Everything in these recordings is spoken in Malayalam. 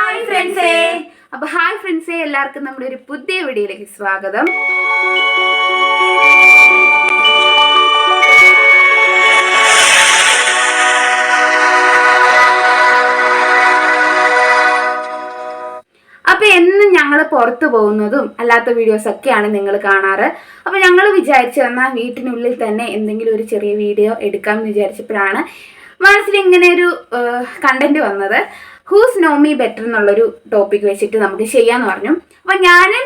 ഹായ് ഫ്രണ്ട്സേ അപ്പൊ ഹായ് ഫ്രണ്ട്സേ എല്ലാവർക്കും നമ്മുടെ ഒരു പുതിയ വീഡിയോയിലേക്ക് സ്വാഗതം. അപ്പൊ എന്നും ഞങ്ങൾ പുറത്തു പോകുന്നതും അല്ലാത്ത വീഡിയോസ് ഒക്കെയാണ് നിങ്ങൾ കാണാറ്. അപ്പൊ ഞങ്ങൾ വിചാരിച്ചു എന്നാൽ വീട്ടിനുള്ളിൽ തന്നെ എന്തെങ്കിലും ഒരു ചെറിയ വീഡിയോ എടുക്കാം എന്ന് വിചാരിച്ചപ്പോഴാണ് മനസ്സിൽ ഇങ്ങനെ ഒരു കണ്ടന്റ് വന്നത്. ഹൂസ് നോ മീ ബെറ്റർ എന്നുള്ളൊരു ടോപ്പിക് വെച്ചിട്ട് നമുക്ക് ചെയ്യാന്ന് പറഞ്ഞു. അപ്പൊ ഞാനും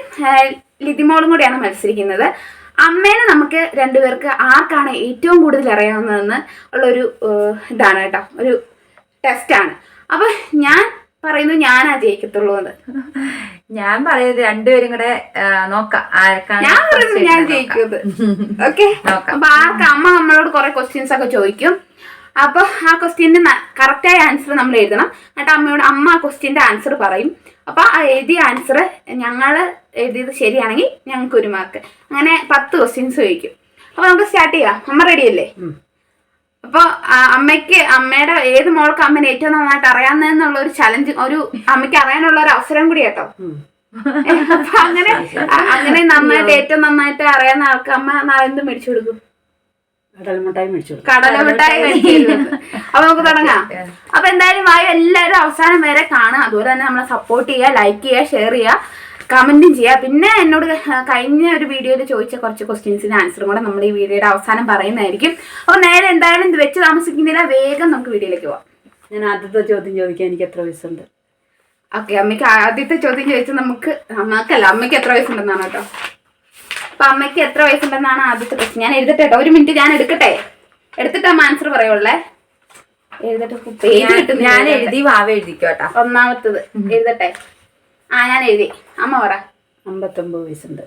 ലിതിമോളും കൂടിയാണ് മത്സരിക്കുന്നത്. അമ്മേനെ നമുക്ക് രണ്ടുപേർക്ക് ആർക്കാണ് ഏറ്റവും കൂടുതൽ അറിയാവുന്നതെന്ന് ഉള്ളൊരു ഇതാണ് കേട്ടോ. ഒരു ടെസ്റ്റാണ് അപ്പൊ ഞാൻ പറയുന്നു ഞാനാ ജയിക്കത്തുള്ളൂ എന്ന്. ഞാൻ പറയുന്നത് രണ്ടുപേരും കൂടെ നോക്കാം. ആർക്കാണ് ഞാൻ പറയുന്നത് ഞാൻ. ജയിക്കുന്നത് ഓക്കെ. അപ്പൊ ആർക്ക് അമ്മ നമ്മളോട് കുറെ ക്വസ്റ്റ്യൻസ് ഒക്കെ ചോദിക്കും. അപ്പൊ ആ ക്വസ്റ്റ്യന്റെ കറക്റ്റായ ആൻസർ നമ്മൾ എഴുതണം. എന്നിട്ട് അമ്മയോട് അമ്മ ആ ക്വസ്റ്റ്യന്റെ ആൻസർ പറയും. അപ്പൊ ആ എഴുതിയ ആൻസർ ഞങ്ങൾ എഴുതിയത് ശരിയാണെങ്കിൽ ഞങ്ങൾക്ക് ഒരു മാർക്ക് അങ്ങനെ പത്ത് ക്വസ്റ്റ്യൻസ് ചോദിക്കും. അപ്പൊ നമുക്ക് സ്റ്റാർട്ട് ചെയ്യാം. അമ്മ റെഡിയല്ലേ അപ്പൊ അമ്മയ്ക്ക് അമ്മയുടെ ഏത് മോൾക്ക് അമ്മനെ ഏറ്റവും നന്നായിട്ട് അറിയാവുന്നതെന്നുള്ള ഒരു ചലഞ്ച് ഒരു അമ്മയ്ക്ക് അറിയാനുള്ള ഒരു അവസരം കൂടി കേട്ടോ. അപ്പൊ അങ്ങനെ അങ്ങനെ നന്നായിട്ട് ഏറ്റവും നന്നായിട്ട് അറിയാവുന്ന ആൾക്ക് അമ്മ നാളെ എന്ത് മേടിച്ചു കൊടുക്കും? മേടിച്ചു കടലമുട്ടായി മേടിച്ചു കൊടുക്കും. അപ്പൊ നമുക്ക് തുടങ്ങാം. അപ്പൊ എന്തായാലും വായു എല്ലാവരും അവസാനം വരെ കാണുക. അതുപോലെ തന്നെ നമ്മളെ സപ്പോർട്ട് ചെയ്യുക ലൈക്ക് ചെയ്യുക ഷെയർ ചെയ്യുക കമന്റും ചെയ്യുക. പിന്നെ എന്നോട് കഴിഞ്ഞ ഒരു വീഡിയോയിൽ ചോദിച്ച കുറച്ച് ക്വസ്റ്റ്യൻസിന് ആൻസറും കൂടെ നമ്മൾ ഈ വീഡിയോയുടെ അവസാനം പറയുന്നതായിരിക്കും. അപ്പൊ നേരെ എന്തായാലും ഇത് വെച്ച് താമസിക്കുന്നില്ല. വേഗം നമുക്ക് വീഡിയോയിലേക്ക് പോവാം. ഞാൻ ആദ്യത്തെ ചോദ്യം ചോദിക്കാൻ എനിക്ക് എത്ര വയസ്സുണ്ട്? ഓക്കെ അമ്മയ്ക്ക് ആദ്യത്തെ ചോദ്യം ചോദിച്ചാൽ നമുക്ക് അമ്മക്കല്ല അമ്മയ്ക്ക് എത്ര വയസ്സുണ്ടെന്നാണ് കേട്ടോ. അപ്പൊ അമ്മയ്ക്ക് എത്ര വയസ്സുണ്ടെന്നാണ് ആദ്യത്തെ ക്വസ്റ്റ്യൻ ഞാൻ എഴുതട്ടെ കേട്ടോ ഒരു മിനിറ്റ് ഞാൻ എടുക്കട്ടെ? എടുത്തിട്ട് അമ്മ ആൻസർ പറയുള്ളേ? എഴുതട്ടെ ഞാൻ- എഴുതി വാവ എഴുതിക്കോട്ടാ ഒന്നാമത്തത്. എഴുതട്ടെ. ആ ഞാൻ എഴുതി. അമ്മ പറ. അമ്പത്തൊമ്പത് വയസ്സുണ്ട്.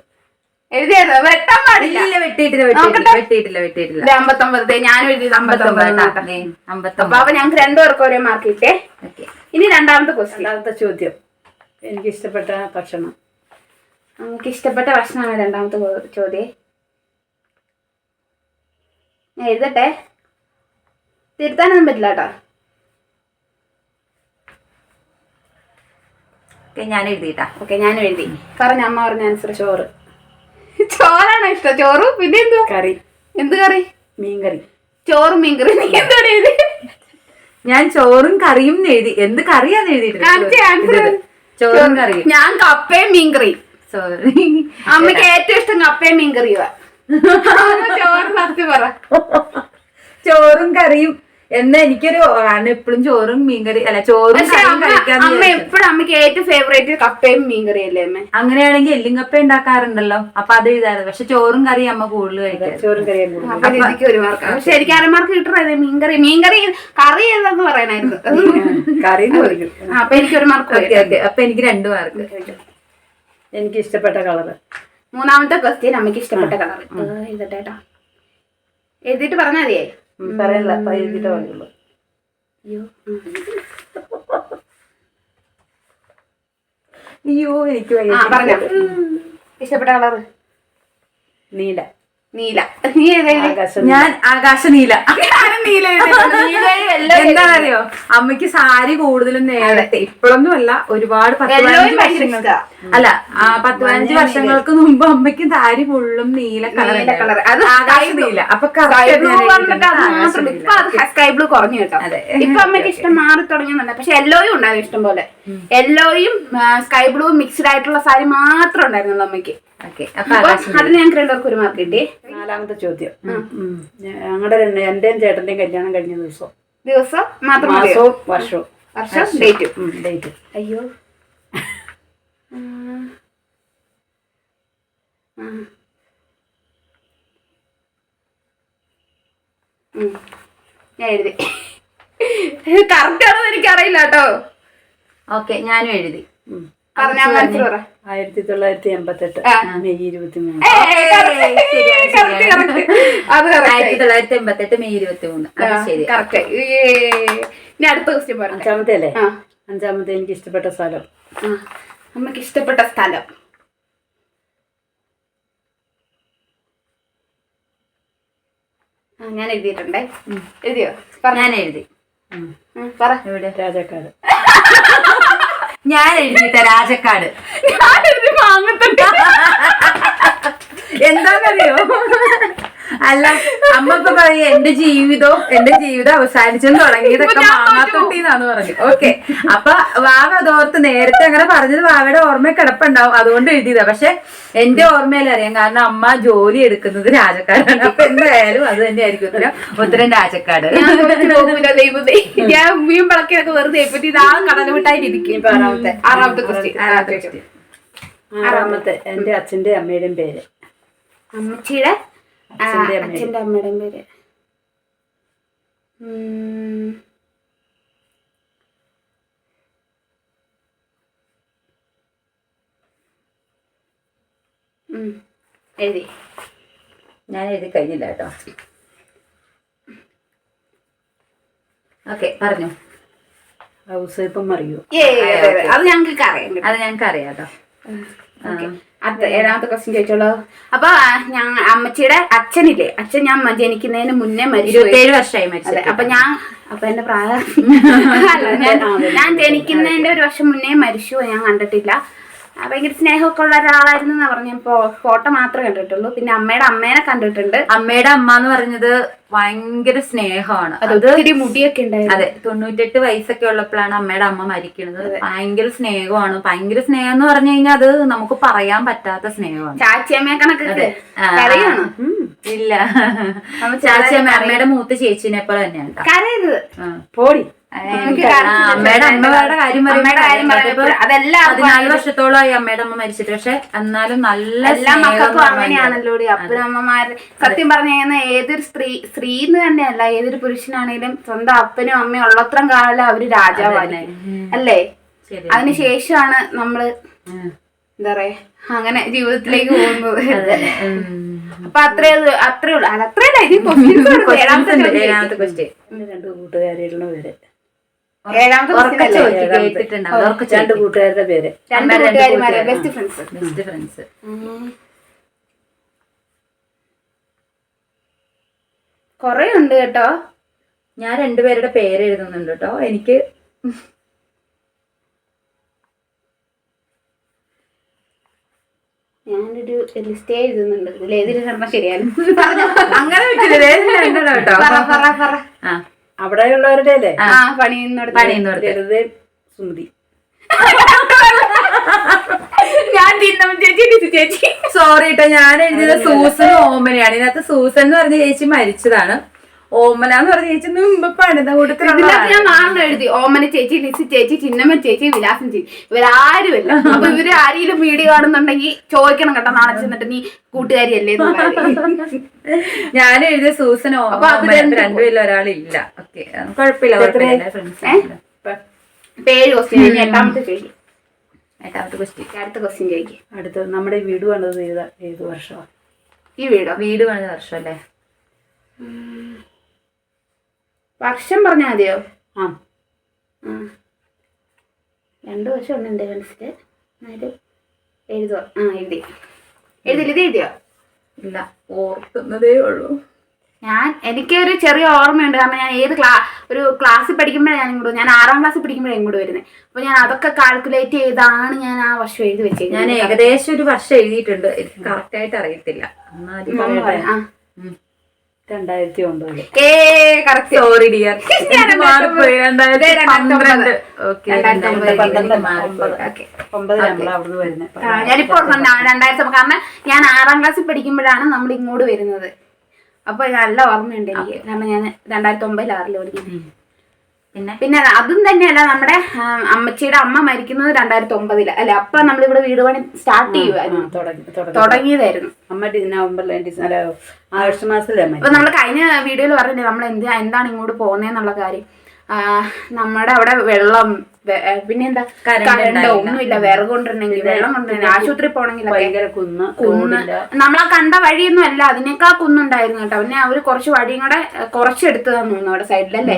എഴുതിയത്? വെട്ടാൻ പാടില്ല. ഇല്ല വെട്ടിയിട്ടില്ല വെട്ടിയിട്ടില്ല വെട്ടിയിട്ടില്ല വെട്ടിയിട്ടില്ല. ഇത് അമ്പത്തൊമ്പത്. ഞാൻ എഴുതിയത് അമ്പത്തൊമ്പത് അമ്പത്തൊമ്പത് അപ്പൊ അമ്പത്തൊമ്പത്. അപ്പൊ ഞങ്ങൾക്ക് രണ്ടുപേർക്കും ഒരേ മാർക്ക് കിട്ടേ ഇനി രണ്ടാമത്തെ ക്വസ്റ്റ്യൻ രണ്ടാമത്തെ ചോദ്യം. എനിക്ക് ഇഷ്ടപ്പെട്ട ഭക്ഷണം. നമുക്ക് ഇഷ്ടപ്പെട്ട ഭക്ഷണമാണ് രണ്ടാമത്തെ ചോദ്യം? ഞാൻ എഴുതട്ടെ? തിരുത്താനൊന്നും പറ്റില്ല കേട്ടോ. ഞാൻ എഴുതിട്ടാ ഓക്കെ ഞാൻ എഴുതി. പറഞ്ഞ അമ്മ പറഞ്ഞ ആൻസർ ചോറ്. ചോറാണോ ഇഷ്ടം? ചോറും? പിന്നെ എന്തോ കറി. എന്ത് കറി? മീൻകറി. ചോറും മീൻകറി. നീ എന്താണ് എഴുതി? ഞാൻ ചോറും കറിയും എഴുതി. എന്ത് കറിയാന്ന് എഴുതി ചോറും കറിയും. ഞാൻ കപ്പയും മീൻകറിയും. സോറി അമ്മയ്ക്ക് ഏറ്റവും ഇഷ്ടം കപ്പയും മീൻകറിയുവാ. ചോറ് സത്യം പറ. ചോറും കറിയും. എന്നാ എനിക്കൊരു ആണ് എപ്പോഴും ചോറും മീൻകറി അല്ല ചോറും അമ്മ. എപ്പോഴും അമ്മയ്ക്ക് ഏറ്റവും ഫേവറേറ്റ് കപ്പയും മീൻകറി അല്ലേ അമ്മ? അങ്ങനെയാണെങ്കിൽ എല്ലും കപ്പ ഉണ്ടാക്കാറുണ്ടല്ലോ. അപ്പൊ അത് എഴുതാറ് പക്ഷെ ചോറും കറി അമ്മ കൂടുതൽ കഴിക്കാം. ചോറും കറി പക്ഷെ എനിക്ക് അരമാർക്ക് കിട്ടുന്നത് മീൻകറി? മീൻകറി കറി ഏതാന്ന് പറയാനായിരുന്നു. കറി അപ്പൊ എനിക്ക് ഒരു മാർക്ക് അപ്പൊ എനിക്ക് രണ്ടു മാർക്ക്. എനിക്ക് ഇഷ്ടപ്പെട്ട കളറ്. മൂന്നാമത്തെ ക്വസ്റ്റ്യൻ അമ്മയ്ക്ക് ഇഷ്ടപ്പെട്ട കളർ എഴുതട്ടേട്ടാ എഴുതിയിട്ട് പറഞ്ഞാൽ മതിയേ? പറയല്ല എഴുതിയിട്ട് പറയുള്ളൂ. അയ്യോ. എനിക്ക് ഇഷ്ടപ്പെട്ട. കളർ നീല. നീല. നീ ഏതാ ഞാൻ ആകാശ നീല. നീല എന്താ നീലയും yellow യും എന്താണെന്നറിയോ അമ്മയ്ക്ക് സാരി കൂടുതലും നേരത്തെ. ഇപ്പോഴൊന്നും അല്ല ഒരുപാട് പത്ത് പതിനഞ്ച് വർഷങ്ങൾക്ക് അല്ല ആ പത്ത് പതിനഞ്ച് വർഷങ്ങൾക്ക് മുമ്പ് അമ്മയ്ക്ക് സാരി ഫുള്ളും നീല കളർ കളർ അത് ആകാശ നീല. അപ്പൊ ബ്ലൂ സ്കൈ ബ്ലൂ കുറഞ്ഞു കേട്ടോ. ഇപ്പൊ അമ്മയ്ക്ക് ഇഷ്ടം മാറി തുടങ്ങിയെന്നുണ്ട് പക്ഷെ യെല്ലോയും ഉണ്ടായിരുന്നു ഇഷ്ടം പോലെ. യെല്ലോയും സ്കൈ ബ്ലൂ മിക്സ്ഡ് ആയിട്ടുള്ള സാരി മാത്രം ഉണ്ടായിരുന്നുള്ളൂ അമ്മയ്ക്ക്. അതിന് ഞങ്ങൾക്ക് രണ്ടുപേർക്ക് ഒരു മാർക്ക് കിട്ടി. നാലാമത്തെ ചോദ്യം. ഞങ്ങളുടെ രണ്ട് എന്റെയും ചേട്ടന്റെയും കല്യാണം കഴിഞ്ഞ ദിവസം. ദിവസം? മാത്രം? മാസവും വർഷവും. വർഷം? ഡേറ്റും ഡേറ്റ് അയ്യോ. ഞാൻ എഴുതി. കറക്റ്റ് ആണോ എനിക്കറിയില്ല കേട്ടോ. ഓക്കെ ഞാനും എഴുതി. ആയിരത്തി തൊള്ളായിരത്തി എൺപത്തെട്ട് മെയ് ഇരുപത്തി മൂന്ന് ആയിരത്തി തൊള്ളായിരത്തി എൺപത്തെട്ട് മെയ് ഇരുപത്തി മൂന്ന് ആ, ശരി. ഇനി അടുത്ത ക്വസ്റ്റ്യൻ അഞ്ചാമത്തെ അല്ലേ അഞ്ചാമത്തെ എനിക്ക് ഇഷ്ടപ്പെട്ട സ്ഥലം. നമുക്ക് ഇഷ്ടപ്പെട്ട സ്ഥലം. ഞാൻ എഴുതിയിട്ടുണ്ടേ. എഴുതിയോ? ഞാൻ എഴുതി. പറ. രാജാക്കാട്. ഞാൻ എഴുതിട്ട രാജക്കാട്. ഞാൻ എഴുതി വാങ്ങത്തുണ്ട് എന്താന്നറിയോ? അല്ല അമ്മ ഇപ്പൊ പറയും എന്റെ ജീവിതവും എന്റെ ജീവിതം അവസാനിച്ചെന്ന് തുടങ്ങിയതൊക്കെ മാമാത്തൊട്ടിന്നാന്ന് പറഞ്ഞു. ഓക്കെ അപ്പൊ വാവ അതോർത്ത് നേരത്തെ അങ്ങനെ പറഞ്ഞത് വാവയുടെ ഓർമ്മ കിടപ്പുണ്ടാവും. അതുകൊണ്ട് എഴുതിയതാ. പക്ഷെ എന്റെ ഓർമ്മയിൽ അറിയാം. കാരണം അമ്മ ജോലി എടുക്കുന്നത് രാജക്കാടാണ് അപ്പൊ എന്തായാലും അത് തന്നെ ആയിരിക്കും ഉത്തരം ഉത്തരം രാജക്കാട്. ഞാൻ മീൻ പളക്കിയൊക്കെ വെറുതെ. പറ്റി ഇതാ കടല ഇപ്പൊ ആറാമത്തെ ആറാമത്തെ ക്വസ്റ്റ്യൻ ആറാമത്തെ ക്വസ്റ്റ്യൻ ആറാമത്തെ എന്റെ അച്ഛന്റെ അമ്മയുടെയും പേര്. അമ്മച്ചിയുടെ ആ, അച്ഛന്റെ അമ്മയുടെ. പേര്. എഴുതി. ഞാൻ എഴുതി കഴിഞ്ഞില്ല കേട്ടോ. ഓക്കെ പറഞ്ഞു. ഔസേപ്പം അറിയൂ ഏ അത് ഞങ്ങൾക്ക് അറിയാം അത് ഞങ്ങൾക്ക് അറിയാം കേട്ടോ ഏഴാമത്തെ ക്വസ്റ്റ്യൻ ചോദിച്ചോളൂ. അപ്പൊ ഞാൻ അമ്മച്ചിയുടെ അച്ഛനില്ലേ? അച്ഛൻ ഞാൻ ജനിക്കുന്നതിന് മുന്നേ മരിച്ചു ഏഴ് വർഷമായി അതെ മരിച്ചത് അപ്പൊ ഞാൻ അപ്പൊ എന്റെ പ്രായം. ഞാൻ ജനിക്കുന്നതിന്റെ ഒരു വർഷം മുന്നേ മരിച്ചു ഞാൻ കണ്ടിട്ടില്ല. ഭയങ്കര സ്നേഹമൊക്കെ ഉള്ള ഒരാളായിരുന്നു എന്ന് പറഞ്ഞു. ഇപ്പൊ ഫോട്ടോ മാത്രമേ കണ്ടിട്ടുള്ളൂ. പിന്നെ അമ്മയുടെ അമ്മേനെ കണ്ടിട്ടുണ്ട്. അമ്മയുടെ അമ്മ എന്ന് പറഞ്ഞത് ഭയങ്കര സ്നേഹമാണ്. അത് അത് ഒത്തിരി മുടിയൊക്കെ ഉണ്ടായിരുന്നു. അതെ തൊണ്ണൂറ്റെട്ട് വയസ്സൊക്കെ ഉള്ളപ്പോഴാണ് അമ്മയുടെ അമ്മ മരിക്കുന്നത്. ഭയങ്കര സ്നേഹമാണ്. ഭയങ്കര സ്നേഹം എന്ന് പറഞ്ഞു കഴിഞ്ഞാൽ അത് നമുക്ക് പറയാൻ പറ്റാത്ത സ്നേഹമാണ്. ചാച്ചിയമ്മയെ കണക്കൊക്കെ ഇല്ല. ചാച്ചിയമ്മ അമ്മയുടെ മൂത്ത ചേച്ചിനെ പോലെ തന്നെയാണ് കരയരുത്. പോടി. അമ്മയുടെ അമ്മയുടെ കാര്യം പറയുമ്പോൾ അതെല്ലാം പതിനാല് വർഷത്തോളമായി അമ്മയുടെ അമ്മ മരിച്ചിട്ട് പക്ഷെ എന്നാലും നല്ല എല്ലാ മക്കൾക്കും അങ്ങനെയാണല്ലോ അപ്പനും അമ്മമാര് സത്യം പറഞ്ഞു കഴിഞ്ഞാൽ ഏതൊരു സ്ത്രീ സ്ത്രീ എന്ന് തന്നെയല്ല ഏതൊരു പുരുഷനാണെങ്കിലും സ്വന്തം അപ്പനും അമ്മയും ഉള്ളത്രയും കാലം അവർ രാജാവാണ് അല്ലേ? അതിന് അതിനുശേഷമാണ് നമ്മൾ. എന്താ പറയാ അങ്ങനെ ജീവിതത്തിലേക്ക് പോകുന്നത്. അപ്പൊ അത്രേ അത്രേ ഉള്ളൂ. അത്രേ ഇത് questions ഏഴാമത്തെ ക്വസ്റ്റ്യൻ രണ്ട് കൂട്ടുകാരികളുടെ പേര്. ഏഴാമത്തെ? കേട്ടിട്ടുണ്ടാവും. രണ്ട് കൂട്ടുകാരുടെ പേര്. രണ്ട് കൂട്ടുകാരിമാരെ ബെസ്റ്റ് ഫ്രണ്ട്സ് ബെസ്റ്റ് ഫ്രണ്ട്സ് കൊറേ ഉണ്ട് കേട്ടോ. ഞാൻ രണ്ടുപേരുടെ പേര് എഴുതുന്നുണ്ട് കേട്ടോ. എനിക്ക് ഞാനൊരു ലിസ്റ്റേ എഴുതുന്നുണ്ട്. ഇതിൽ ഏതിൽ ശരിയാണ് അങ്ങനെ കേട്ടോ. അവിടെയുള്ളവരുടെ അല്ലേ? ആ പണിയുന്നിടത്ത് പണിയുന്നോടത്ത് ലളിതേ സുമതി. ഞാൻ ചേച്ചി സോറി കേട്ടോ ഞാൻ എഴുതിയത് സൂസൻ ഓമനയാണ്. ഇതിനകത്ത് സൂസൻ എന്ന് പറഞ്ഞ ചേച്ചി മരിച്ചതാണ്. ഓമന എന്ന് പറഞ്ഞ ചേച്ചി മുമ്പ് പണിത കൂട്ടത്തിലുള്ള ഇതിനകത്ത് ഞാൻ നാളെ എഴുതി. ഓമന ചേച്ചി ലിസി ചേച്ചി ചിന്നമ്മ ചേച്ചി വിലാസം ചേച്ചി. ഇവരാരുമില്ല. അപ്പൊ ഇവർ ആരെങ്കിലും വീഡിയോ കാണുന്നുണ്ടെങ്കിൽ ചോദിക്കണം കേട്ടോ നാളെ ചെന്നിട്ട് നീ കൂട്ടുകാരിയല്ലേ ഞാൻ എഴുതിയ രണ്ട് രണ്ടുപേരിൽ ഒരാളില്ല. ഓക്കെ കുഴപ്പമില്ല പേര് ക്വസ്റ്റ്യൻ എട്ടാമത്തെ ചോദിക്കും. എട്ടാമത്തെ ക്വസ്റ്റ്യൻ അടുത്ത ക്വസ്റ്റ്യൻ ചോദിക്കും. അടുത്ത നമ്മുടെ വീട് പണിത് ഏത് ഏത് വർഷമാണ് ഈ വീടോ? വീട് പണിത വർഷം അല്ലേ? വർഷം പറഞ്ഞാൽ മതിയോ? ആ. രണ്ടു വർഷം ഉണ്ട് എന്റെ മനസ്സിൽ എന്നാലും എഴുതുക ആ എഴുതി. എഴുതില്ല ഇത് എഴുതിയോ? ഇല്ല ഓർക്കുന്നതേ ഉള്ളൂ. ഞാൻ എനിക്കൊരു ചെറിയ ഓർമ്മയുണ്ട്. കാരണം ഞാൻ ഏത് ക്ലാ ഒരു ക്ലാസ്സിൽ പഠിക്കുമ്പോഴാണ് ഞാൻ ഇങ്ങോട്ട് ഞാൻ ആറാം ക്ലാസ്സിൽ പഠിക്കുമ്പോഴാണ് ഇങ്ങോട്ട് വരുന്നത്. അപ്പോൾ ഞാൻ അതൊക്കെ കാൽക്കുലേറ്റ് ചെയ്താണ് ഞാൻ ആ വർഷം എഴുതി വെച്ചത് ഞാൻ ഏകദേശം ഒരു വർഷം എഴുതിയിട്ടുണ്ട്. എനിക്ക് കറക്റ്റ് ആയിട്ട് അറിയത്തില്ല. എന്നാലും ആ. രണ്ടായിരത്തി കറക്റ്റ് സോറി ഡിയർ ഒമ്പത് ഒമ്പത് ഒമ്പത് ഞാനിപ്പോ രണ്ടായിരത്തി ഒമ്പത്. കാരണം ഞാൻ ആറാം ക്ലാസ്സിൽ പഠിക്കുമ്പോഴാണ് നമ്മൾ ഇങ്ങോട്ട് വരുന്നത്. അപ്പൊ നല്ല ഓർമ്മയുണ്ട് എനിക്ക്. കാരണം ഞാൻ രണ്ടായിരത്തി ഒമ്പതിൽ ആറിൽ പഠിക്കുന്നത് പിന്നെ? പിന്നെ അതും തന്നെയല്ല നമ്മുടെ അമ്മച്ചിയുടെ അമ്മ മരിക്കുന്നത് രണ്ടായിരത്തി ഒമ്പതിൽ അല്ലെ അപ്പൊ നമ്മളിവിടെ വീട് പണി സ്റ്റാർട്ട് ചെയ്യുമായിരുന്നു തുടങ്ങി തുടങ്ങി. തുടങ്ങിയതായിരുന്നു. അമ്മ ആഗസ്റ്റ് മാസത്തിലെ അമ്മ അപ്പൊ നമ്മൾ കഴിഞ്ഞ വീഡിയോയിൽ പറഞ്ഞില്ലേ നമ്മൾ എന്ത് എന്താണ് ഇങ്ങോട്ട് പോകുന്നതെന്നുള്ള കാര്യം. നമ്മുടെ അവിടെ വെള്ളം പിന്നെന്താ? കറണ്ടോ ഒന്നുമില്ല. വിറക് കൊണ്ടിരുന്നെങ്കിൽ വെള്ളം കൊണ്ടിരുന്നെങ്കിൽ ആശുപത്രി പോകണമെങ്കിൽ ഭയങ്കര കുന്ന് കുന്ന്. നമ്മളെ കണ്ട വഴിയൊന്നും അല്ല അതിനേക്കാൾ കുന്നുണ്ടായിരുന്നു കേട്ടോ. പിന്നെ അവർ കുറച്ച് വഴിയും കൂടെ ഏ, കുറച്ചെടുത്ത് തന്നു തോന്നുന്നു അവിടെ സൈഡിലല്ലേ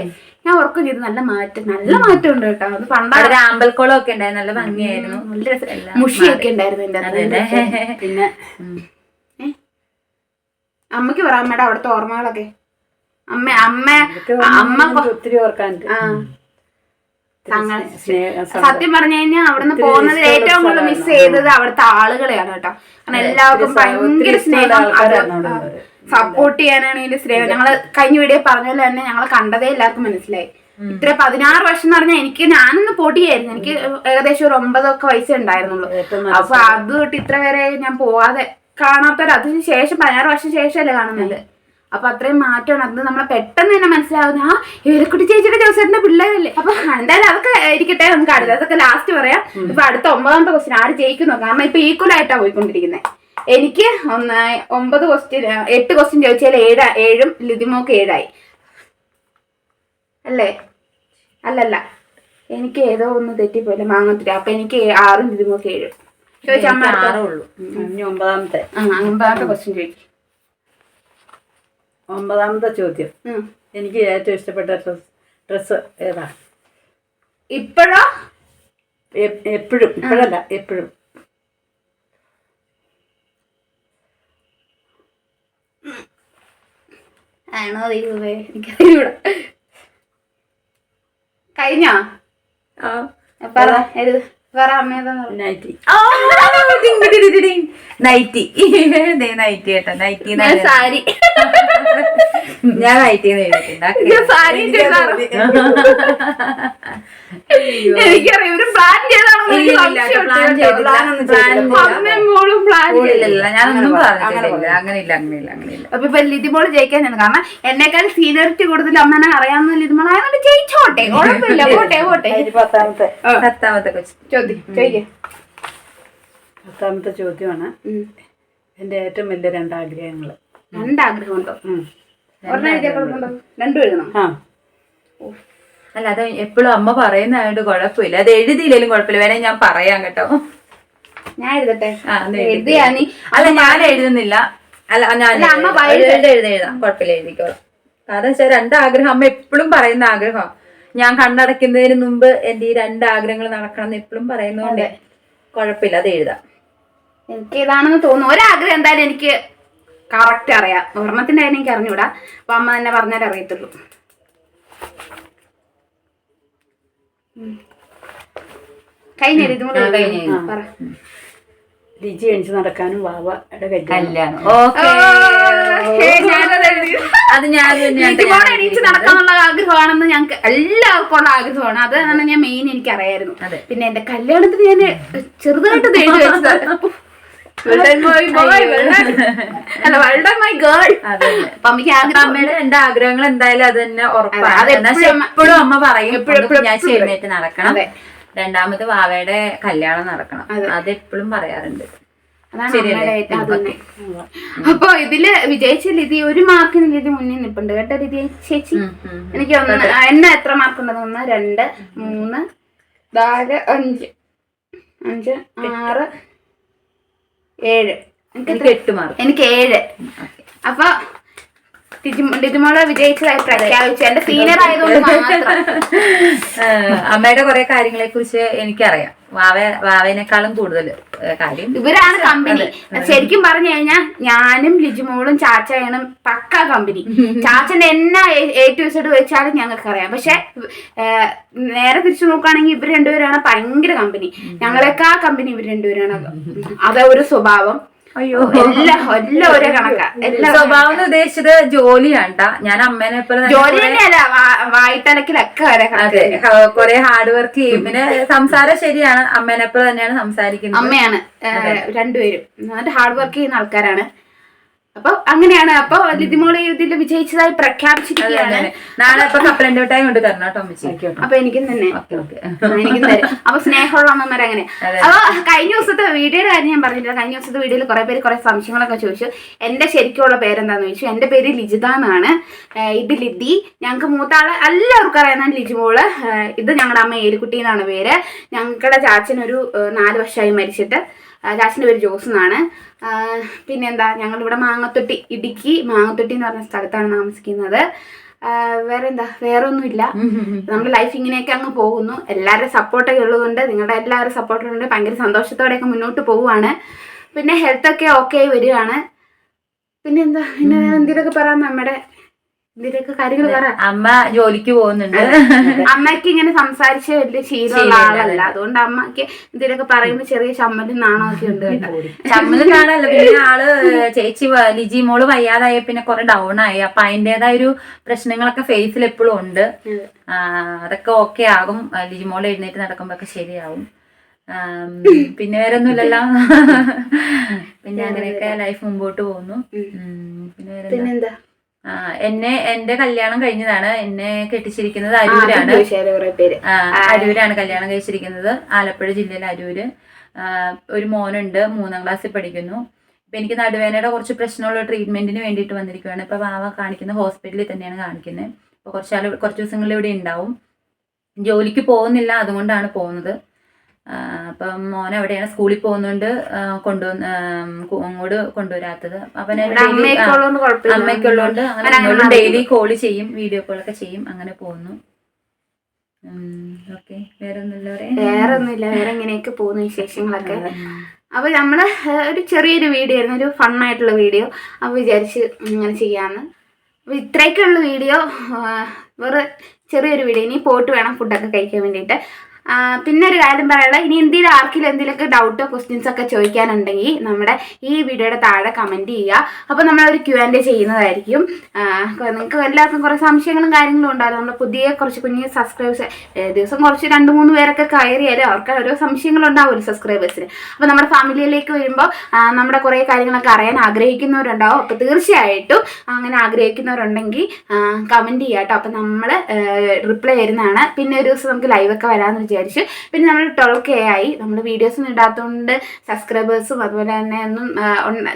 ഞാൻ ഉറക്കം ചെയ്ത് നല്ല മാറ്റം നല്ല മാറ്റം ഉണ്ട് കേട്ടോ. അത് പണ്ടാ അവിടെ ആമ്പൽക്കുളം ഒക്കെ ഉണ്ടായിരുന്നു നല്ല ഭംഗിയായിരുന്നു. നല്ല രസം. മുഷിയൊക്കെ ഉണ്ടായിരുന്നു എന്റെ പിന്നെ അമ്മയ്ക്ക് പറ അമ്മയുടെ അവിടുത്തെ ഓർമ്മകളൊക്കെ. അമ്മ അമ്മ അമ്മ ഒത്തിരി ഓർക്കാനുണ്ട്. ആ. സത്യം പറഞ്ഞു കഴിഞ്ഞാൽ അവിടുന്ന് പോകുന്നതിൽ ഏറ്റവും കൂടുതൽ മിസ് ചെയ്തത് അവിടുത്തെ ആളുകളെയാണ് കേട്ടോ. കാരണം എല്ലാവർക്കും ഭയങ്കര സ്നേഹം. സപ്പോർട്ട് ചെയ്യാനാണെങ്കിലും സ്നേഹം ഞങ്ങൾ കഴിഞ്ഞ വീഡിയോ പറഞ്ഞ പോലെ തന്നെ ഞങ്ങൾ കണ്ടതേ എല്ലാവർക്കും മനസ്സിലായി. ഇത്ര പതിനാറ് വർഷം എന്ന് പറഞ്ഞാൽ എനിക്ക് ഞാനൊന്ന് പൊടിയായിരുന്നു. എനിക്ക് ഏകദേശം ഒരു ഒമ്പതൊക്കെ വയസ്സേ ഉണ്ടായിരുന്നുള്ളൂ. അപ്പൊ അത് തൊട്ട് ഇത്ര വരെ ഞാൻ പോവാതെ കാണാത്തവർ അതിന് ശേഷം പതിനാറ് വർഷം ശേഷമല്ലേ കാണുന്നത്. അപ്പൊ അത്രയും മാറ്റമാണ്. അത് നമ്മളെ പെട്ടെന്ന് തന്നെ മനസ്സിലാവുന്ന ആ ഏലക്കുട്ടി ചേച്ചിയുടെ ജോസേട്ടന്റെ പിള്ളേരല്ലേ? അപ്പൊ എന്തായാലും അതൊക്കെ ഇരിക്കട്ടെ നമുക്ക് അടുത്ത അതൊക്കെ ലാസ്റ്റ് പറയാം. ഇപ്പൊ അടുത്ത ഒമ്പതാമത്തെ ക്വസ്റ്റ്യൻ ആര് ജയിക്കുന്നു? കാരണം ഇപ്പൊ ഈക്വൽ ആയിട്ടാണ് പോയിക്കൊണ്ടിരിക്കുന്നത് എനിക്ക് ഒന്ന് ഒമ്പത് ക്വസ്റ്റ്യൻ എട്ട് ക്വസ്റ്റ്യൻ ചോദിച്ചാൽ ഏഴ് ഏഴും ലിതിമോക്ക് ഏഴായി. അല്ലേ? അല്ലല്ല. എനിക്ക് ഏതോ ഒന്ന് തെറ്റിപ്പോലെ മാങ്ങത്തില്ല അപ്പൊ എനിക്ക് ആറും ലിതിമോക്ക് ഏഴും. ചോദിച്ചാൽ ഒമ്പതാമത്തെ. ആ ഒമ്പതാമത്തെ ക്വസ്റ്റ്യൻ ചോദിക്കും. ഒമ്പതാമത്തെ ചോദ്യം. എനിക്ക് ഏറ്റവും ഇഷ്ടപ്പെട്ട ഡ്രസ് ഡ്രസ്സ് ഏതാ? ഇപ്പോഴോ? എപ്പോഴും ഇപ്പോഴല്ല എപ്പോഴും. ആണോ ദൈവമേ? എനിക്കറിയൂടാ. കഴിഞ്ഞോ? പറ പറ. നൈറ്റി നൈറ്റി നൈറ്റി കേട്ടോ. നൈറ്റി സാരി. ഞാൻ നൈറ്റി സാരി എനിക്കറിയാം ഇവർ പ്ലാൻ അപ്പൊ ഇപ്പൊ ജയിക്കാനാണ്. കാരണം എന്നെക്കാൾ സീനിയറിറ്റി കൂടുതൽ അമ്മനെ അറിയാവുന്ന ലിതിമോൾ ആയതുകൊണ്ട് ജയിച്ചോട്ടെ. കുഴപ്പമില്ല. പോട്ടെ പോട്ടെ. പത്താമത്തെ. പത്താമത്തെ കൊച്ചു. ചോദ്യം ചോദിക്കേ. പത്താമത്തെ ചോദ്യമാണ്. എന്റെ ഏറ്റവും വലിയ രണ്ടാഗ്രഹങ്ങൾ രണ്ടാഗ്രഹമുണ്ടോ? രണ്ടു എഴുതണം. ആ. അല്ല അത് എപ്പോഴും അമ്മ പറയുന്നതായോണ്ട് കുഴപ്പമില്ല. അത് എഴുതിയില്ലെങ്കിലും കുഴപ്പമില്ല. വേണേ ഞാൻ പറയാം കേട്ടോ. ഞാൻ എഴുതട്ടെ? അല്ല ഞാൻ എഴുതുന്നില്ല. അല്ല ഞാൻ എഴുതാം. കുഴപ്പമില്ല എഴുതിക്കോളാം. കാരണം വെച്ചാൽ രണ്ടാഗ്രഹം അമ്മ എപ്പോഴും പറയുന്ന ആഗ്രഹം. ഞാൻ കണ്ണടയ്ക്കുന്നതിന് മുമ്പ് എന്റെ ഈ രണ്ട് ആഗ്രഹങ്ങൾ നടക്കണം എന്ന് എപ്പോഴും പറയുന്നതുകൊണ്ട് കുഴപ്പമില്ല അത് എഴുതാം. എനിക്ക് ഇതാണെന്ന് തോന്നുന്നു. ഒരാഗ്രഹം എന്തായാലും എനിക്ക് കറക്റ്റ് അറിയാം. ഓർമ്മത്തിന്റെ കാര്യം എനിക്ക് അറിഞ്ഞൂടാ. അപ്പൊ അമ്മ തന്നെ പറഞ്ഞാലേ അറിയത്തുള്ളൂ. ലിജി എണിച്ച് നടക്കാനും വാവയുടെ കല്യാണം. അത് ഞാൻ എണീച്ച് നടക്കാനുള്ള ആഗ്രഹമാണെന്ന് ഞങ്ങൾക്ക് എല്ലാവർക്കും ഉള്ള ആഗ്രഹമാണ് അതാണ് ഞാൻ മെയിൻ എനിക്ക് അറിയായിരുന്നു. പിന്നെ എന്റെ കല്യാണത്തിന് ഞാൻ ചെറുതായിട്ട് തേടി വെച്ചത്. അല്ല അമ്മയ്ക്ക് അമ്മയുടെ രണ്ട് ആഗ്രഹങ്ങൾ എന്തായാലും അത് തന്നെ ഉറപ്പാണ് എപ്പോഴും അമ്മ- പറയും. എപ്പോഴും, ഞാൻ ചെയ്യുന്നേറ്റ് നടക്കണം. രണ്ടാമത് വാവയുടെ കല്യാണം നടക്കണം. അത്. എപ്പോഴും പറയാറുണ്ട്. അപ്പൊ ഇതിൽ വിജയിച്ച രീതി ഒരു മാർക്കിന് രീതി മുന്നിൽ നിൽപ്പുണ്ട്. കേട്ടോ രീതി ചേച്ചി. എനിക്ക് ഒന്ന് എന്നെ എത്ര മാർക്ക് ഉണ്ടെന്ന് ഒന്ന് രണ്ട് മൂന്ന് നാല് അഞ്ച്. അഞ്ച് ആറ് ഏഴ്. എനിക്ക് എട്ട് മാർക്ക്. എനിക്ക് ഏഴ്. അപ്പൊ ലിതിമോളെ വിജയിച്ചതായി പ്രഖ്യാപിച്ചു. എന്റെ സീനിയർ ആയതുകൊണ്ട് അമ്മയുടെ കുറെ കാര്യങ്ങളെ കുറിച്ച് എനിക്കറിയാം. വാവ വാവേനേക്കാളും കൂടുതൽ കാര്യം. ഇവരാണ് കമ്പനി ശരിക്കും പറഞ്ഞു കഴിഞ്ഞാൽ ഞാനും ലിജിമോളും ചാച്ചയാണ് പക്ക കമ്പനി ചാച്ചന്റെ എന്നാ എ ടു സെഡ് വെച്ചാലും ഞങ്ങൾക്ക് അറിയാം പക്ഷെ നേരെ തിരിച്ചു നോക്കുകയാണെങ്കിൽ ഇവർ രണ്ടുപേരാണ് ഭയങ്കര കമ്പനി ഞങ്ങളെക്കാ കമ്പനി ഇവർ രണ്ടുപേരാണ്. അത് ഒരു സ്വഭാവം. അയ്യോ എല്ലാം എല്ലാം ഒരേ കണക്കാ. എല്ലാം സ്വഭാവം ഉദ്ദേശിച്ചത് ജോലിയാണ് ട്ടാ. ഞാൻ അമ്മേനെ പോലെ ജോലി തന്നെയല്ല വായിട്ടലക്കിലൊക്കെ വരെ അതെ കുറെ ഹാർഡ് വർക്ക് ചെയ്യും. പിന്നെ സംസാരം ശരിയാണ്. അമ്മേനെ പോലെ തന്നെയാണ് സംസാരിക്കുന്നത്. അമ്മയാണ് രണ്ടുപേരും. ഹാർഡ് വർക്ക് ചെയ്യുന്ന ആൾക്കാരാണ്. അപ്പൊ അങ്ങനെയാണ്. അപ്പൊ ലിതിമോളെ ഇതിൽ വിജയിച്ചതായി പ്രഖ്യാപിച്ചിരിക്കുകയാണ്. നാളെ അപ്പൊ കപ്പലണ്ടി മിഠായി കൊണ്ട് തരണം കേട്ടോ അപ്പൊ എനിക്കും തന്നെ. എനിക്കും തരും അപ്പൊ സ്നേഹമുള്ള അമ്മമാർ അങ്ങനെ അപ്പൊ കഴിഞ്ഞ ദിവസത്തെ വീഡിയോയുടെ കാര്യം ഞാൻ പറഞ്ഞില്ല കഴിഞ്ഞ ദിവസത്തെ വീഡിയോയിൽ കുറെ പേര് കുറെ സംശയങ്ങളൊക്കെ ചോദിച്ചു. എന്റെ ശരിക്കുള്ള പേരെന്താന്ന് ചോദിച്ചു. എന്റെ പേര് ലിജിത എന്നാണ് ഇത് ലിതി. ഞങ്ങൾക്ക് മൂത്താൾ എല്ലാവർക്കും അറിയാവുന്ന ലിജിമോൾ. ഇത് ഞങ്ങളുടെ അമ്മ ഏലിക്കുട്ടി എന്നാണ് പേര്. ഞങ്ങളുടെ ചാച്ചനൊരു ഒരു നാല് വർഷമായി മരിച്ചിട്ട്. ചാച്ചന്റെ പേര് ജോസ് എന്നാണ്. പിന്നെന്താ ഞങ്ങളിവിടെ മാങ്ങത്തൊട്ടി ഇടുക്കി മാങ്ങത്തൊട്ടി എന്ന് പറഞ്ഞ സ്ഥലത്താണ് താമസിക്കുന്നത്. വേറെ എന്താ വേറെ ഒന്നുമില്ല നമ്മുടെ ലൈഫ് ഇങ്ങനെയൊക്കെ അങ്ങ് പോകുന്നു. എല്ലാവരുടെ സപ്പോർട്ടൊക്കെ ഉള്ളതുകൊണ്ട് നിങ്ങളുടെ എല്ലാവരും സപ്പോർട്ടുണ്ട് ഭയങ്കര സന്തോഷത്തോടെയൊക്കെ മുന്നോട്ട് പോവുകയാണ്. പിന്നെ ഹെൽത്തൊക്കെ ഓക്കെ ആയി വരികയാണ്. പിന്നെന്താ പിന്നെ എന്തെങ്കിലുമൊക്കെ പറയാം നമ്മുടെ ഇതിന്റെയൊക്കെ കാര്യങ്ങൾ പറ. അമ്മ ജോലിക്ക് പോകുന്നുണ്ട്. അമ്മയ്ക്ക് ഇങ്ങനെ സംസാരിച്ച വലിയ ശീലമുള്ള ആളല്ല. അതുകൊണ്ട് അമ്മയ്ക്ക് ഇതിലൊക്കെ പറയുമ്പോ ചെറിയ ചമ്മലും നാണമൊക്കെ ഉണ്ട് കേട്ടോ. നാണല്ല പിന്നെ ആൾ ചേച്ചി ലിജി മോൾ വയ്യാതായ പിന്നെ കുറെ ഡൗൺ ആയി അപ്പൊ അതിന്റേതായ ഒരു പ്രശ്നങ്ങളൊക്കെ ഫേസിൽ എപ്പോഴും ഉണ്ട്. അതൊക്കെ ഓക്കെ ആകും. ലിജി മോൾ എഴുന്നേറ്റ് നടക്കുമ്പോ ശരിയാവും. ആം, പിന്നെ വേറെ ഒന്നുമില്ലല്ലോ പിന്നെ അങ്ങനെയൊക്കെ ലൈഫ് മുമ്പോട്ട് പോകുന്നു. പിന്നെ വേറെ എന്നെ എന്റെ കല്യാണം കഴിഞ്ഞതാണ്. എന്നെ കെട്ടിച്ചിരിക്കുന്നത് അരൂരാണ്. അരൂരാണ് കല്യാണം കഴിച്ചിരിക്കുന്നത്. ആലപ്പുഴ ജില്ലയിലെ അരൂര്. ഒരു മോനുണ്ട് മൂന്നാം ക്ലാസ്സിൽ പഠിക്കുന്നു. ഇപ്പൊ എനിക്ക് നടുവേനയുടെ കുറച്ച് പ്രശ്നമുള്ള ട്രീറ്റ്മെന്റിന് വേണ്ടിയിട്ട് വന്നിരിക്കുകയാണ് ഇപ്പൊ വാവ കാണിക്കുന്ന ഹോസ്പിറ്റലിൽ തന്നെയാണ് കാണിക്കുന്നത് ഇപ്പൊ കുറച്ചാൾ കുറച്ച് ദിവസങ്ങളിൽ ഇവിടെ ഉണ്ടാവും. ജോലിക്ക് പോകുന്നില്ല അതുകൊണ്ടാണ് പോകുന്നത്. അപ്പം മോൻ എവിടെയാണ്? സ്കൂളിൽ പോകുന്നുണ്ട് കൊണ്ടുവന്ന് അങ്ങോട്ട് കൊണ്ടുവരാത്തത്. അമ്മയൊക്കെ അമ്മയ്ക്കുള്ളതുകൊണ്ട് അങ്ങനെ ഡെയിലി കോൾ ചെയ്യും വീഡിയോ കോളൊക്കെ ചെയ്യും അങ്ങനെ പോകുന്നു. ഓക്കെ വേറെ വേറെ ഒന്നുമില്ല വേറെ ഇങ്ങനെയൊക്കെ പോകുന്ന വിശേഷങ്ങളൊക്കെ. അപ്പൊ നമ്മൾ ഒരു ചെറിയൊരു വീഡിയോ ആയിരുന്നു ഒരു ഫണ്ണായിട്ടുള്ള വീഡിയോ അപ്പൊ വിചാരിച്ച് ഇങ്ങനെ ചെയ്യാന്ന്. അപ്പൊ ഇത്രയൊക്കെയുള്ള വീഡിയോ വേറെ ചെറിയൊരു വീഡിയോ ഇനി പോയിട്ട് വേണം ഫുഡൊക്കെ കഴിക്കാൻ വേണ്ടിയിട്ട്. പിന്നെ ഒരു കാര്യം പറയാനുള്ളത്. ഇനി എന്തെങ്കിലും ആർക്കെങ്കിലും എന്തെങ്കിലുമൊക്കെ ഡൗട്ടോ ക്വസ്റ്റ്യൻസ് ഒക്കെ ചോദിക്കാനുണ്ടെങ്കിൽ നമ്മുടെ ഈ വീഡിയോയുടെ താഴെ കമന്റ് ചെയ്യുക. അപ്പോൾ നമ്മളൊരു ക്യു ആൻഡ് ചെയ്യുന്നതായിരിക്കും. നിങ്ങൾക്ക് എല്ലാവർക്കും കുറേ സംശയങ്ങളും കാര്യങ്ങളും ഉണ്ടായിരുന്നു നമ്മൾ പുതിയ കുറച്ച് കുഞ്ഞ് സബ്സ്ക്രൈബേഴ്സ് ദിവസം കുറച്ച് രണ്ട് മൂന്ന് പേരൊക്കെ കയറിയാലും അവർക്ക് ഓരോ സംശയങ്ങളുണ്ടാവുമല്ലോ സബ്സ്ക്രൈബേഴ്സിന് അപ്പോൾ നമ്മുടെ ഫാമിലിയിലേക്ക് വരുമ്പോൾ നമ്മുടെ കുറേ കാര്യങ്ങളൊക്കെ അറിയാൻ ആഗ്രഹിക്കുന്നവരുണ്ടാവും. അപ്പോൾ തീർച്ചയായിട്ടും അങ്ങനെ ആഗ്രഹിക്കുന്നവരുണ്ടെങ്കിൽ കമന്റ് ചെയ്യാം കേട്ടോ അപ്പോൾ നമ്മൾ റിപ്ലൈ വരുന്നതാണ് പിന്നെ ഒരു ദിവസം നമുക്ക് ലൈവൊക്കെ വരാമെന്ന് വിചാരിച്ചു. പിന്നെ നമ്മൾ ട്വൽവ് കെ ആയി. നമ്മൾ വീഡിയോസ് ഒന്നും ഇടാത്തതുകൊണ്ട് സബ്സ്ക്രൈബേഴ്സും അതുപോലെ തന്നെ ഒന്നും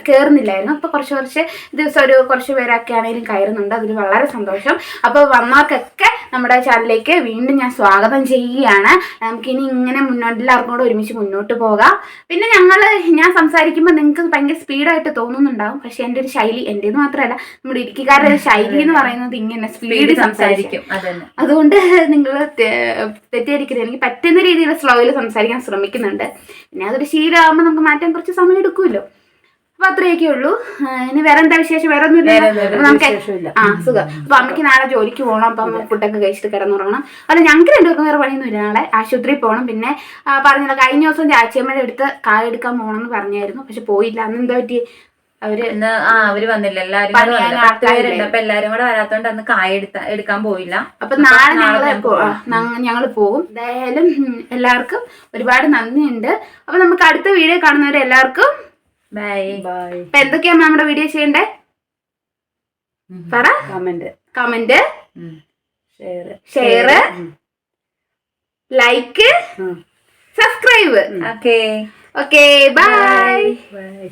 കയറുന്നില്ലായിരുന്നു അപ്പോൾ കുറച്ച് കുറച്ച് ദിവസം ഒരു കുറച്ച് പേരൊക്കെ ആണെങ്കിലും കയറുന്നുണ്ട്. അതിൽ വളരെ സന്തോഷം. അപ്പോൾ വന്നവർക്കൊക്കെ നമ്മുടെ ചാനലിലേക്ക് വീണ്ടും ഞാൻ സ്വാഗതം ചെയ്യുകയാണ്. നമുക്കിനി ഇങ്ങനെ മുന്നോട്ട് എല്ലാവർക്കും കൂടെ ഒരുമിച്ച് മുന്നോട്ട് പോകാം. പിന്നെ ഞങ്ങൾ ഞാൻ സംസാരിക്കുമ്പോൾ നിങ്ങൾക്ക് ഭയങ്കര സ്പീഡായിട്ട് തോന്നുന്നുണ്ടാവും. പക്ഷെ എന്റെ ഒരു ശൈലി എന്റെന്ന് മാത്രമല്ല നമ്മുടെ ഇടുക്കിക്കാരുടെ ഒരു ശൈലി എന്ന് പറയുന്നത് ഇങ്ങനെ സ്പീഡ് സംസാരിക്കും. സംസാരിക്കും അതുകൊണ്ട് നിങ്ങൾ തെറ്റിദ്ധരിക്കരുത്. എനിക്ക് പറ്റുന്ന രീതിയിൽ സ്ലോയിൽ സംസാരിക്കാൻ ശ്രമിക്കുന്നുണ്ട്. പിന്നെ അതൊരു ശീലമാകുമ്പോൾ നമുക്ക് മാറ്റാൻ കുറച്ച് സമയം എടുക്കുമല്ലോ. അപ്പൊ അത്രയൊക്കെ ഉള്ളൂ. ഇനി വേറെ എന്താ വിശേഷം വേറെ ഒന്നും ഇല്ല നമുക്ക്. ആ സുഖം. അപ്പൊ അമ്മയ്ക്ക് നാളെ ജോലിക്ക് പോകണം. അപ്പൊ അമ്മ ഫുഡൊക്കെ കഴിച്ചിട്ട് കിടന്നുറങ്ങണം. അല്ല ഞങ്ങൾക്ക് രണ്ടുപേർക്കും വേറെ പണിയൊന്നുമില്ല. നാളെ ആശുപത്രിയിൽ പോകണം. പിന്നെ പറഞ്ഞില്ല കഴിഞ്ഞ ദിവസം ചാച്ചിയമ്മയുടെ അടുത്ത് കായ എടുക്കാൻ പോകണം എന്ന് പറഞ്ഞായിരുന്നു. പക്ഷെ പോയില്ല. അന്ന് എന്താ പറ്റി അവർ ഇന്ന് ആ അവർ വന്നില്ല. എല്ലാരും കൂടെ പണിയാൻ വന്നില്ല. പത്ത് ആൾക്കാരില്ലേ? പേരുണ്ട്. അപ്പൊ എല്ലാരും കൂടെ വരാത്തോണ്ട് അന്ന് കായ എടുത്ത എടുക്കാൻ പോയില്ല അപ്പൊ നാളെ ഞങ്ങൾ ഞാൻ പോ- പോവാം. ഞങ്ങൾ പോകും എന്തായാലും ഉം, എല്ലാവർക്കും ഒരുപാട് നന്ദിയുണ്ട്. അപ്പൊ നമുക്ക് അടുത്ത വീഡിയോ കാണുന്നവരെ എല്ലാവർക്കും ബൈ ബൈ ഇപ്പൊ എന്തൊക്കെയാണ് നമ്മുടെ വീഡിയോ ചെയ്യണ്ടേ? പറ. Comment. Comment. Share share like subscribe okay okay bye bye